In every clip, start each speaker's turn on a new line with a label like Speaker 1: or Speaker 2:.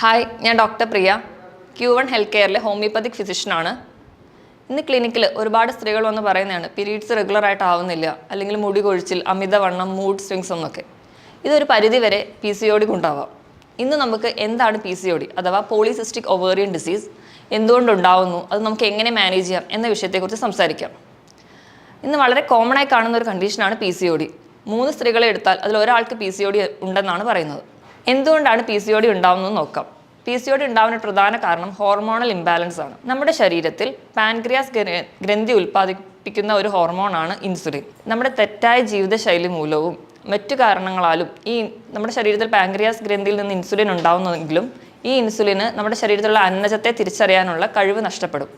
Speaker 1: Hi ഞാൻ doctor Priya. Q one health കെയറിലെ homoeopathic ഫിസിഷ്യനാണ് ഇന്ന് ക്ലിനിക്കിൽ ഒരുപാട് സ്ത്രീകൾ വന്ന് പറയുന്നതാണ് പീരീഡ്സ് റെഗുലർ ആയിട്ട് ആവുന്നില്ല. അല്ലെങ്കിൽ മുടി കൊഴിച്ചിൽ അമിതവണ്ണം മൂഡ് സ്വിങ്സ് എന്നൊക്കെ. ഇതൊരു പരിധിവരെ പി സി ഒ കൊണ്ടാവാം. ഇന്ന് നമുക്ക് എന്താണ് പി സി ഒ ഡി അഥവാ പോളിസിസ്റ്റിക് ഒവേറിയൻ ഡിസീസ് എന്തുകൊണ്ടുണ്ടാവുന്നു? അത് നമുക്ക് എങ്ങനെ മാനേജ് ചെയ്യാം? എന്ന വിഷയത്തെക്കുറിച്ച് സംസാരിക്കാം. ഇന്ന് വളരെ കോമൺ ആയി കാണുന്ന ഒരു കണ്ടീഷനാണ് പി സി ഒ ഡി മൂന്ന് സ്ത്രീകളെ എടുത്താൽ അതിൽ ഒരാൾക്ക് പി സി ഒ ഡി ഉണ്ടെന്നാണ് പറയുന്നത്. എന്തുകൊണ്ടാണ് പി സി ഒ ഡി ഉണ്ടാവുന്നത് നോക്കാം. പി സി ഒ ഡി ഉണ്ടാവുന്ന പ്രധാന കാരണം ഹോർമോണൽ ഇംബാലൻസ് ആണ്. നമ്മുടെ ശരീരത്തിൽ പാൻക്രിയാസ് ഗ്രന്ഥി ഉൽപ്പാദിപ്പിക്കുന്ന ഒരു ഹോർമോണാണ് ഇൻസുലിൻ നമ്മുടെ തെറ്റായ ജീവിതശൈലി മൂലവും മറ്റു കാരണങ്ങളാലും ഈ നമ്മുടെ ശരീരത്തിൽ പാൻക്രിയാസ് ഗ്രന്ഥിയിൽ നിന്ന് ഇൻസുലിൻ ഉണ്ടാവുന്നെങ്കിലും ഈ ഇൻസുലിന് നമ്മുടെ ശരീരത്തിലുള്ള അന്നജത്തെ തിരിച്ചറിയാനുള്ള കഴിവ് നഷ്ടപ്പെടും.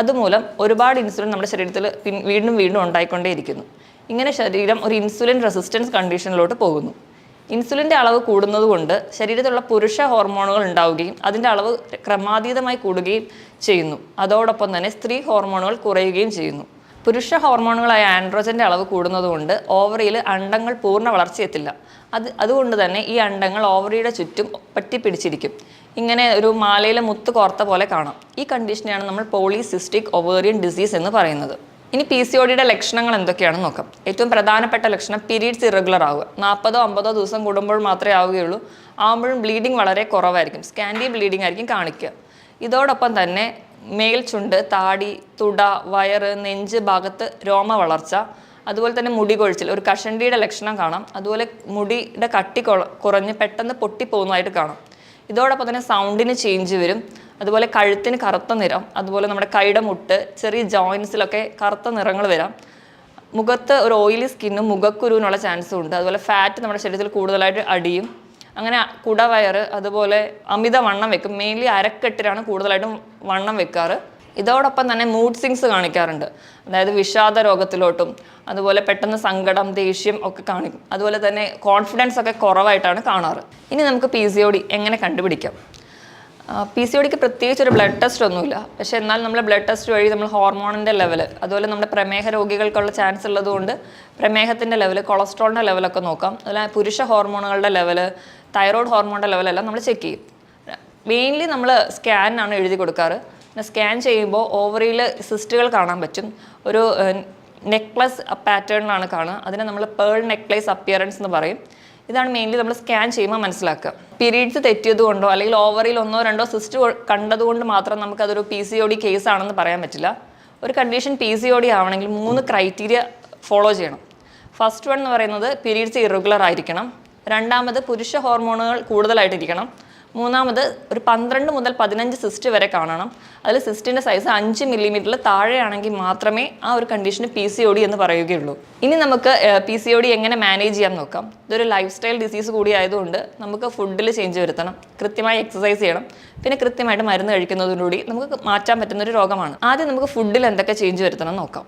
Speaker 1: അതുമൂലം ഒരുപാട് ഇൻസുലിൻ നമ്മുടെ ശരീരത്തിൽ വീണ്ടും വീണ്ടും ഉണ്ടായിക്കൊണ്ടേയിരിക്കുന്നു. ഇങ്ങനെ ശരീരം ഒരു ഇൻസുലിൻ റെസിസ്റ്റൻസ് കണ്ടീഷനിലോട്ട് പോകുന്നു. ഇൻസുലിന്റെ അളവ് കൂടുന്നതുകൊണ്ട് ശരീരത്തിലുള്ള പുരുഷ ഹോർമോണുകൾ ഉണ്ടാവുകയും അതിന്റെ അളവ് ക്രമാതീതമായി കൂടുകയും ചെയ്യുന്നു. അതോടൊപ്പം തന്നെ സ്ത്രീ ഹോർമോണുകൾ കുറയുകയും ചെയ്യുന്നു. പുരുഷ ഹോർമോണുകളായ ആൻഡ്രോജന്റെ അളവ് കൂടുന്നതുകൊണ്ട് ഓവറിയിൽ അണ്ടങ്ങൾ പൂർണ വളർച്ചയെത്തില്ല. അത് അതുകൊണ്ട് തന്നെ ഈ അണ്ടങ്ങൾ ഓവറിയുടെ ചുറ്റും പറ്റിപ്പിടിച്ചിരിക്കും. ഇങ്ങനെ ഒരു മാലയിലെ മുത്ത് കോർത്ത പോലെ കാണാം. ഈ കണ്ടീഷനെയാണ് നമ്മൾ പോളിസിസ്റ്റിക് ഒവേറിയൻ ഡിസീസ് എന്ന് പറയുന്നത്. ഇനി പി സി ഒഡിയുടെ ലക്ഷണങ്ങൾ എന്തൊക്കെയാണെന്ന് നോക്കാം. ഏറ്റവും പ്രധാനപ്പെട്ട ലക്ഷണം പീരീഡ്സ് ഇറഗുലർ ആവുക. നാൽപ്പതോ അമ്പതോ ദിവസം കൂടുമ്പോൾ മാത്രമേ ആവുകയുള്ളൂ. ആവുമ്പോഴും ബ്ലീഡിംഗ് വളരെ കുറവായിരിക്കും. സ്കാൻഡി ബ്ലീഡിംഗ് ആയിരിക്കും കാണിക്കുക. ഇതോടൊപ്പം തന്നെ മേൽ ചുണ്ട് താടി തുട വയറ് നെഞ്ച് ഭാഗത്ത് രോമ വളർച്ച അതുപോലെ തന്നെ മുടി കൊഴിച്ചിൽ. ഒരു കഷണ്ടിയുടെ ലക്ഷണം കാണാം. അതുപോലെ മുടിയുടെ കട്ടി കുറഞ്ഞ് പെട്ടെന്ന് പൊട്ടിപ്പോകുന്നതായിട്ട് കാണാം. ഇതോടൊപ്പം തന്നെ സൗണ്ടിന് ചേഞ്ച് വരും. അതുപോലെ കഴുത്തിന് കറുത്ത നിറം അതുപോലെ നമ്മുടെ കൈയുടെ മുട്ട് ചെറിയ ജോയിൻസിലൊക്കെ കറുത്ത നിറങ്ങൾ വരാം. മുഖത്ത് ഒരു ഓയിലി സ്കിന്നും മുഖക്കുരുവിനുള്ള ചാൻസും ഉണ്ട്. അതുപോലെ ഫാറ്റ് നമ്മുടെ ശരീരത്തിൽ കൂടുതലായിട്ട് അടിയും. അങ്ങനെ കുടവയറ് അതുപോലെ അമിത വണ്ണം വെക്കും. മെയിൻലി അരക്കെട്ടിലാണ് കൂടുതലായിട്ടും വണ്ണം വെക്കാറ്. ഇതോടൊപ്പം തന്നെ മൂഡ് സിങ്സ് കാണിക്കാറുണ്ട്. അതായത് വിഷാദ രോഗത്തിലോട്ടും അതുപോലെ പെട്ടെന്ന് സങ്കടം ദേഷ്യം ഒക്കെ കാണിക്കും. അതുപോലെ തന്നെ കോൺഫിഡൻസ് ഒക്കെ കുറവായിട്ടാണ് കാണാറ്. ഇനി നമുക്ക് പി എങ്ങനെ കണ്ടുപിടിക്കാം? പി സി ഒടിക്ക് പ്രത്യേകിച്ച് ഒരു ബ്ലഡ് ടെസ്റ്റ് ഒന്നുമില്ല. പക്ഷേ എന്നാൽ നമ്മൾ ബ്ലഡ് ടെസ്റ്റ് വഴി നമ്മൾ ഹോർമോണിന്റെ ലെവൽ അതുപോലെ നമ്മുടെ പ്രമേഹ രോഗികൾക്കുള്ള ചാൻസ് ഉള്ളതുകൊണ്ട് പ്രമേഹത്തിന്റെ ലെവൽ കൊളസ്ട്രോളിന്റെ ലെവലൊക്കെ നോക്കാം. അതുപോലെ പുരുഷ ഹോർമോണുകളുടെ ലെവൽ തൈറോയ്ഡ് ഹോർമോണിന്റെ ലെവലെല്ലാം നമ്മൾ ചെക്ക് ചെയ്യും. മെയിൻലി നമ്മൾ സ്കാനാണ് എഴുതി കൊടുക്കാറ്. പിന്നെ സ്കാൻ ചെയ്യുമ്പോൾ ഓവറിയിൽ സിസ്റ്റുകൾ കാണാൻ പറ്റും. ഒരു നെക്ലസ് പാറ്റേണിലാണ് കാണുക. അതിനെ നമ്മൾ പേൾ നെക്ലേസ് അപ്പിയറൻസ് എന്ന് പറയും. ഇതാണ് മെയിൻലി നമ്മൾ സ്കാൻ ചെയ്യുമ്പോൾ മനസ്സിലാക്കുക. പീരീഡ്സ് തെറ്റിയത് കൊണ്ടോ അല്ലെങ്കിൽ ഓവറിൽ ഒന്നോ രണ്ടോ സിസ്റ്റ് കണ്ടതുകൊണ്ട് മാത്രം നമുക്കതൊരു P C O D case ആണെന്ന് പറയാൻ പറ്റില്ല. ഒരു condition P C O D ആവണമെങ്കിൽ മൂന്ന് ക്രൈറ്റീരിയ ഫോളോ ചെയ്യണം. ഫസ്റ്റ് വൺ എന്ന് പറയുന്നത് പീരീഡ്സ് ഇറഗുലർ ആയിരിക്കണം. രണ്ടാമത് പുരുഷ ഹോർമോണുകൾ കൂടുതലായിട്ടിരിക്കണം. മൂന്നാമത് ഒരു പന്ത്രണ്ട് മുതൽ പതിനഞ്ച് സിസ്റ്റ് വരെ കാണണം. അതിൽ സിസ്റ്റിന്റെ സൈസ് അഞ്ച് മില്ലിമീറ്ററിൽ താഴെയാണെങ്കിൽ മാത്രമേ ആ ഒരു കണ്ടീഷന് പി സി ഒ ഡി എന്ന് പറയുകയുള്ളൂ. ഇനി നമുക്ക് പി സി ഒ ഡി എങ്ങനെ മാനേജ് ചെയ്യാൻ നോക്കാം. ഇതൊരു ലൈഫ് സ്റ്റൈൽ ഡിസീസ് കൂടി ആയതുകൊണ്ട് നമുക്ക് ഫുഡിൽ ചേഞ്ച് വരുത്തണം. കൃത്യമായി എക്സസൈസ് ചെയ്യണം. പിന്നെ കൃത്യമായിട്ട് മരുന്ന് കഴിക്കുന്നതിലൂടെ നമുക്ക് മാറ്റാൻ പറ്റുന്ന ഒരു രോഗമാണ്. ആദ്യം നമുക്ക് ഫുഡിൽ എന്തൊക്കെ ചേഞ്ച് വരുത്തണം നോക്കാം.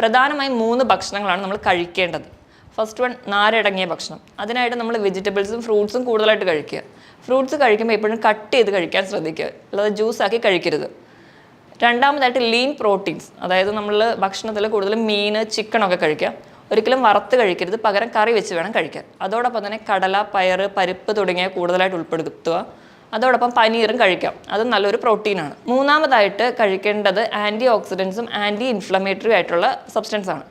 Speaker 1: പ്രധാനമായും മൂന്ന് ഭക്ഷണങ്ങളാണ് നമ്മൾ കഴിക്കേണ്ടത്. ഫസ്റ്റ് വൺ നാരടങ്ങിയ ഭക്ഷണം. അതിനായിട്ട് നമ്മൾ വെജിറ്റബിൾസും ഫ്രൂട്ട്സും കൂടുതലായിട്ട് കഴിക്കുക. ഫ്രൂട്ട്സ് കഴിക്കുമ്പോൾ എപ്പോഴും കട്ട് ചെയ്ത് കഴിക്കാൻ ശ്രദ്ധിക്കുക. അല്ലാതെ ജ്യൂസാക്കി കഴിക്കരുത്. രണ്ടാമതായിട്ട് ലീൻ പ്രോട്ടീൻസ് അതായത് നമ്മൾ ഭക്ഷണത്തിൽ കൂടുതലും മീൻ ചിക്കനൊക്കെ കഴിക്കുക. ഒരിക്കലും വറുത്ത് കഴിക്കരുത് പകരം കറി വെച്ച് വേണം കഴിക്കാൻ. അതോടൊപ്പം തന്നെ കടല പയർ പരിപ്പ് തുടങ്ങിയ കൂടുതലായിട്ട് ഉൾപ്പെടുത്തുക. അതോടൊപ്പം പനീറും കഴിക്കാം. അത് നല്ലൊരു പ്രോട്ടീനാണ് മൂന്നാമതായിട്ട് കഴിക്കേണ്ടത് ആന്റി ഓക്സിഡൻസും ആന്റി ഇൻഫ്ലമേറ്ററി ആയിട്ടുള്ള സബ്സ്റ്റൻസ് ആണ്.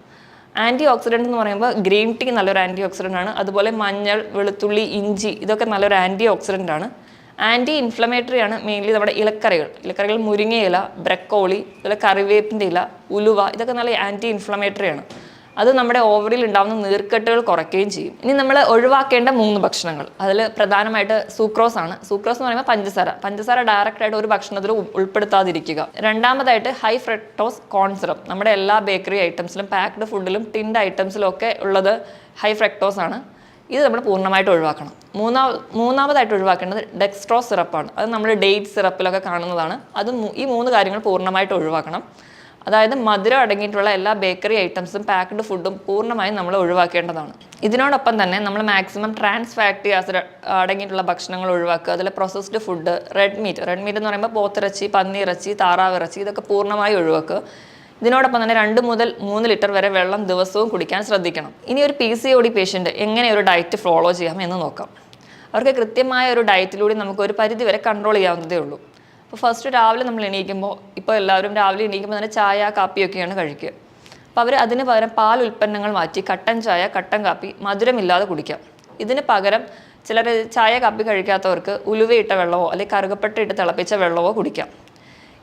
Speaker 1: ആന്റി ഓക്സിഡന്റ് എന്ന് പറയുമ്പോൾ ഗ്രീൻ ടീ നല്ലൊരു ആന്റി ഓക്സിഡന്റ് ആണ്. അതുപോലെ മഞ്ഞൾ വെളുത്തുള്ളി ഇഞ്ചി ഇതൊക്കെ നല്ലൊരു ആന്റി ഓക്സിഡന്റ് ആണ്. ആന്റി ഇൻഫ്ലമേറ്ററി ആണ് മെയിൻലി നമ്മുടെ ഇലക്കറികൾ. ഇലക്കറികൾ മുരിങ്ങയില ബ്രക്കോളി അതുപോലെ കറിവേപ്പിന്റെ ഇല ഉലുവ ഇതൊക്കെ നല്ല ആന്റി ഇൻഫ്ലമേറ്ററി ആണ്. അത് നമ്മുടെ ഓവറിൽ ഉണ്ടാകുന്ന നീർക്കെട്ടുകൾ കുറയ്ക്കുകയും ചെയ്യും. ഇനി നമ്മൾ ഒഴിവാക്കേണ്ട മൂന്ന് ഭക്ഷണങ്ങൾ. അതിൽ പ്രധാനമായിട്ട് സൂക്രോസ് ആണ്. സൂക്രോസ് എന്ന് പറയുമ്പോൾ പഞ്ചസാര. പഞ്ചസാര ഡയറക്റ്റ് ആയിട്ട് ഒരു ഭക്ഷണത്തിൽ ഉൾപ്പെടുത്താതിരിക്കുക. രണ്ടാമതായിട്ട് ഹൈ ഫ്രക്ടോസ് കോൺ സിറപ്പ് നമ്മുടെ എല്ലാ ബേക്കറി ഐറ്റംസിലും പാക്ക്ഡ് ഫുഡിലും ടിൻഡ് ഐറ്റംസിലും ഒക്കെ ഉള്ളത് ഹൈ ഫ്രക്ടോസ് ആണ്. ഇത് നമ്മൾ പൂർണമായിട്ട് ഒഴിവാക്കണം. മൂന്നാ മൂന്നാമതായിട്ട് ഒഴിവാക്കേണ്ടത് ഡെക്സ്ട്രോ സിറപ്പാണ് അത് നമ്മൾ ഡേറ്റ് സിറപ്പിലൊക്കെ കാണുന്നതാണ്. അത് ഈ മൂന്ന് കാര്യങ്ങൾ പൂർണമായിട്ട് ഒഴിവാക്കണം. അതായത് മധുരം അടങ്ങിയിട്ടുള്ള എല്ലാ ബേക്കറി ഐറ്റംസും പാക്ക്ഡ് ഫുഡും പൂർണമായും നമ്മൾ ഒഴിവാക്കേണ്ടതാണ്. ഇതിനോടൊപ്പം തന്നെ നമ്മൾ മാക്സിമം ട്രാൻസ് ഫാക്ടി ആസിഡ് അടങ്ങിയിട്ടുള്ള ഭക്ഷണങ്ങൾ ഒഴിവാക്കുക അതിൽ processed food red meat red meat എന്ന് പറയുമ്പോൾ പോത്തിറച്ചി പന്നിയിറച്ചി താറാവിറച്ചി ഇതൊക്കെ പൂർണമായി ഒഴിവാക്കുക. ഇതിനോടൊപ്പം തന്നെ രണ്ട് മുതൽ മൂന്ന് ലിറ്റർ വരെ വെള്ളം ദിവസവും കുടിക്കാൻ ശ്രദ്ധിക്കണം. ഇനി ഒരു P C O D patient എങ്ങനെ ഒരു ഡയറ്റ് ഫോളോ ചെയ്യാം എന്ന് നോക്കാം. അവർക്ക് കൃത്യമായ ഒരു ഡയറ്റിലൂടെ നമുക്ക് ഒരു പരിധി വരെ കൺട്രോൾ ചെയ്യാവുന്നതേ ഉള്ളൂ. അപ്പോൾ ഫസ്റ്റ് രാവിലെ നമ്മൾ എണീക്കുമ്പോൾ ഇപ്പോൾ എല്ലാവരും രാവിലെ എണീക്കുമ്പോൾ തന്നെ ചായ കാപ്പിയൊക്കെയാണ് കഴിക്കുക. അപ്പോൾ അവർ അതിന് പകരം പാൽ ഉൽപ്പന്നങ്ങൾ മാറ്റി കട്ടൻ ചായ കട്ടൻ കാപ്പി മധുരമില്ലാതെ കുടിക്കാം. ഇതിന് പകരം ചിലർ ചായ കാപ്പി കഴിക്കാത്തവർക്ക് ഉലുവയിട്ട വെള്ളമോ അല്ലെങ്കിൽ കറുകപ്പട്ട ഇട്ട് തിളപ്പിച്ച വെള്ളമോ കുടിക്കാം.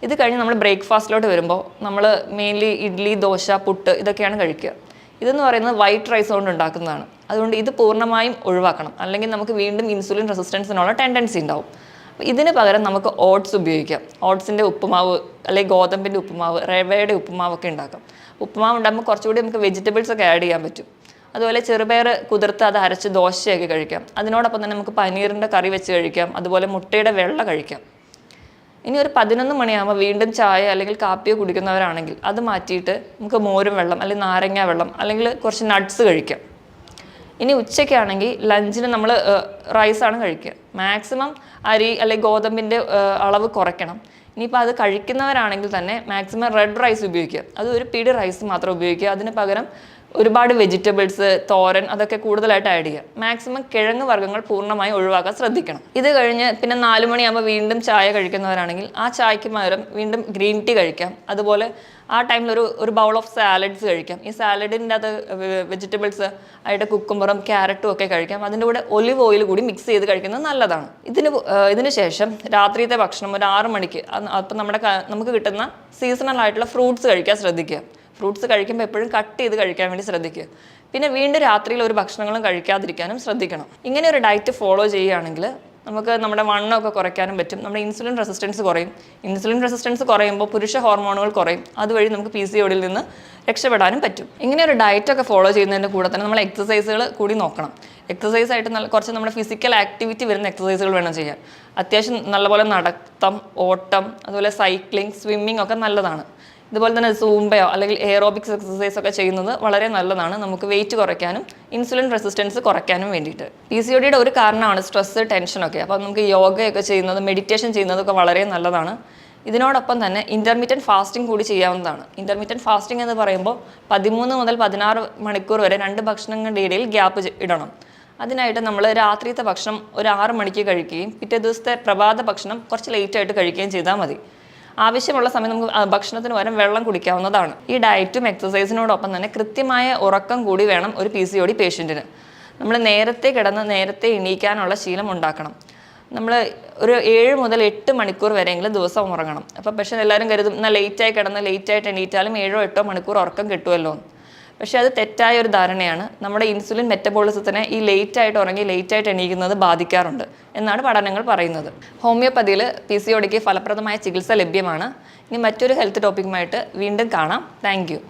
Speaker 1: ഇത് കഴിഞ്ഞ് നമ്മൾ ബ്രേക്ക്ഫാസ്റ്റിലോട്ട് വരുമ്പോൾ നമ്മൾ മെയിൻലി ഇഡ്ഡലി ദോശ പുട്ട് ഇതൊക്കെയാണ് കഴിക്കുക. ഇതെന്ന് പറയുന്നത് വൈറ്റ് റൈസ് കൊണ്ട് ഉണ്ടാക്കുന്നതാണ്. അതുകൊണ്ട് ഇത് പൂർണമായും ഒഴിവാക്കണം. അല്ലെങ്കിൽ നമുക്ക് വീണ്ടും ഇൻസുലിൻ റെസിസ്റ്റൻസിനുള്ള ടെൻഡൻസി ഉണ്ടാവും. ഇതിന് പകരം നമുക്ക് ഓട്സ് ഉപയോഗിക്കാം. ഓട്സിന്റെ ഉപ്പുമാവ് അല്ലെങ്കിൽ ഗോതമ്പിന്റെ ഉപ്പുമാവ് റവയുടെ ഉപ്പുമാവൊക്കെ ഉണ്ടാക്കാം. ഉപ്പുമാവ് ഉണ്ടാകുമ്പോൾ കുറച്ചുകൂടി നമുക്ക് വെജിറ്റബിൾസ് ഒക്കെ ആഡ് ചെയ്യാൻ പറ്റും. അതുപോലെ ചെറുപയർ കുതിർത്ത് അത് അരച്ച് ദോശയൊക്കെ കഴിക്കാം. അതിനോടൊപ്പം തന്നെ നമുക്ക് പനീറിന്റെ കറി വെച്ച് കഴിക്കാം. അതുപോലെ മുട്ടയുടെ വെള്ള കഴിക്കാം. ഇനി ഒരു പതിനൊന്ന് മണിയാകുമ്പോൾ വീണ്ടും ചായ അല്ലെങ്കിൽ കാപ്പിയോ കുടിക്കുന്നവരാണെങ്കിൽ അത് മാറ്റിയിട്ട് നമുക്ക് മോരും വെള്ളം അല്ലെങ്കിൽ നാരങ്ങ വെള്ളം അല്ലെങ്കിൽ കുറച്ച് നട്ട്സ് കഴിക്കാം. ഇനി ഉച്ചയ്ക്കാണെങ്കിൽ ലഞ്ചിന് നമ്മൾ റൈസാണ് കഴിക്കുക. മാക്സിമം അരി അല്ലെങ്കിൽ ഗോതമ്പിന്റെ അളവ് കുറയ്ക്കണം. ഇനിയിപ്പോൾ അത് കഴിക്കുന്നവരാണെങ്കിൽ തന്നെ മാക്സിമം റെഡ് റൈസ് ഉപയോഗിക്കുക. അത് ഒരു പിടി റൈസ് മാത്രം ഉപയോഗിക്കുക. അതിന് പകരം ഒരുപാട് വെജിറ്റബിൾസ് തോരൻ അതൊക്കെ കൂടുതലായിട്ട് ആഡ് ചെയ്യുക. മാക്സിമം കിഴങ്ങ് വർഗങ്ങൾ പൂർണമായും ഒഴിവാക്കാൻ ശ്രദ്ധിക്കണം. ഇത് കഴിഞ്ഞ് പിന്നെ നാല് മണിയാകുമ്പോൾ വീണ്ടും ചായ കഴിക്കുന്നവരാണെങ്കിൽ ആ ചായക്ക് പകരം വീണ്ടും ഗ്രീൻ ടീ കഴിക്കാം. അതുപോലെ ആ ടൈമിൽ ഒരു ഒരു ബൗൾ ഓഫ് സാലഡ്സ് കഴിക്കാം. ഈ സാലഡിന്റെ അത് വെജിറ്റബിൾസ് ആയിട്ട് കുക്കുംബറും ക്യാരറ്റും ഒക്കെ കഴിക്കാം. അതിന്റെ കൂടെ ഒലിവ് ഓയിൽ കൂടി മിക്സ് ചെയ്ത് കഴിക്കുന്നത് നല്ലതാണ്. ഇതിന് ഇതിന് ശേഷം രാത്രിയത്തെ ഭക്ഷണം ഒരു ആറ് മണിക്ക് അപ്പം നമ്മുടെ നമുക്ക് കിട്ടുന്ന സീസണൽ ആയിട്ടുള്ള ഫ്രൂട്ട്സ് കഴിക്കാൻ ശ്രദ്ധിക്കുക. ഫ്രൂട്ട്സ് കഴിക്കുമ്പോൾ എപ്പോഴും കട്ട് ചെയ്ത് കഴിക്കാൻ വേണ്ടി ശ്രദ്ധിക്കുക. പിന്നെ വീണ്ടും രാത്രിയിൽ ഒരു ഭക്ഷണങ്ങളും കഴിക്കാതിരിക്കാനും ശ്രദ്ധിക്കണം. ഇങ്ങനെ ഒരു ഡയറ്റ് ഫോളോ ചെയ്യുകയാണെങ്കിൽ നമുക്ക് നമ്മുടെ വണ്ണമൊക്കെ കുറയ്ക്കാനും പറ്റും. നമ്മുടെ ഇൻസുലിൻ റെസിസ്റ്റൻസ് കുറയും. ഇൻസുലിൻ റെസിസ്റ്റൻസ് കുറയുമ്പോൾ പുരുഷ ഹോർമോണുകൾ കുറയും. അതുവഴി നമുക്ക് പി സി ഒടിയിൽ നിന്ന് രക്ഷപ്പെടാനും പറ്റും. ഇങ്ങനെ ഒരു ഡയറ്റൊക്കെ ഫോളോ ചെയ്യുന്നതിന്റെ കൂടെ തന്നെ നമ്മൾ എക്സസൈസുകൾ കൂടി നോക്കണം. എക്സസൈസ് ആയിട്ട് നല്ല കുറച്ച് നമ്മുടെ ഫിസിക്കൽ ആക്ടിവിറ്റി വരുന്ന എക്സസൈസുകൾ വേണം ചെയ്യാൻ. അത്യാവശ്യം നല്ലപോലെ നടത്തം ഓട്ടം അതുപോലെ സൈക്ലിംഗ് സ്വിമ്മിംഗ് ഒക്കെ നല്ലതാണ്. ഇതുപോലെ തന്നെ സൂംബയോ അല്ലെങ്കിൽ എയറോബിക്സ് എക്സസൈസ് ഒക്കെ ചെയ്യുന്നത് വളരെ നല്ലതാണ്. നമുക്ക് വെയിറ്റ് കുറയ്ക്കാനും ഇൻസുലിൻ റെസിസ്റ്റൻസ് കുറയ്ക്കാനും വേണ്ടിയിട്ട്. പി സി ഒ ഡിയുടെ ഒരു കാരണമാണ് സ്ട്രെസ് ടെൻഷനൊക്കെ അപ്പോൾ നമുക്ക് യോഗയൊക്കെ ചെയ്യുന്നത് മെഡിറ്റേഷൻ ചെയ്യുന്നതൊക്കെ വളരെ നല്ലതാണ്. ഇതിനോടൊപ്പം തന്നെ ഇന്റർമീഡിയറ്റ് ഫാസ്റ്റിംഗ് കൂടി ചെയ്യാവുന്നതാണ്. ഇന്റർമീഡിയറ്റ് ഫാസ്റ്റിംഗ് എന്ന് പറയുമ്പോൾ പതിമൂന്ന് മുതൽ പതിനാറ് മണിക്കൂർ വരെ രണ്ട് ഭക്ഷണങ്ങളുടെ ഇടയിൽ ഗ്യാപ്പ് ഇടണം. അതിനായിട്ട് നമ്മൾ രാത്രിയത്തെ ഭക്ഷണം ഒരു ആറ് മണിക്ക് കഴിക്കുകയും പിറ്റേ ദിവസത്തെ പ്രഭാത ഭക്ഷണം കുറച്ച് ലേറ്റായിട്ട് കഴിക്കുകയും ചെയ്താൽ മതി. ആവശ്യമുള്ള സമയം നമുക്ക് ഭക്ഷണത്തിന് പകരം വെള്ളം കുടിക്കാവുന്നതാണ്. ഈ ഡയറ്റും എക്സസൈസിനോടൊപ്പം തന്നെ കൃത്യമായ ഉറക്കം കൂടി വേണം ഒരു പി സി ഒ ഡി പേഷ്യന്റിന് നമ്മൾ നേരത്തെ കിടന്ന് നേരത്തെ എണീക്കാനുള്ള ശീലം ഉണ്ടാക്കണം. നമ്മൾ ഒരു ഏഴ് മുതൽ എട്ട് മണിക്കൂർ വരെയെങ്കിലും ദിവസം ഉറങ്ങണം. അപ്പോൾ പക്ഷേ എല്ലാവരും കരുതും എന്നാൽ ലേറ്റായി കിടന്ന് ലേറ്റായിട്ട് എണീറ്റാലും ഏഴോ എട്ടോ മണിക്കൂർ ഉറക്കം കിട്ടുമല്ലോ. പക്ഷേ അത് തെറ്റായ ഒരു ധാരണയാണ്. നമ്മുടെ ഇൻസുലിൻ മെറ്റബോളിസത്തിനെ ഈ ലേറ്റ് ആയിട്ട് ഉറങ്ങി ലേറ്റ് ആയിട്ട് എണീക്കുന്നത് ബാധിക്കാറുണ്ട് എന്നാണ് പഠനങ്ങൾ പറയുന്നത്. ഹോമിയോപ്പതിയിൽ പി സി ഒടിക്ക് ഫലപ്രദമായ ചികിത്സ ലഭ്യമാണ്. ഇനി മറ്റൊരു ഹെൽത്ത് ടോപ്പിക്കുമായിട്ട് വീണ്ടും കാണാം. താങ്ക്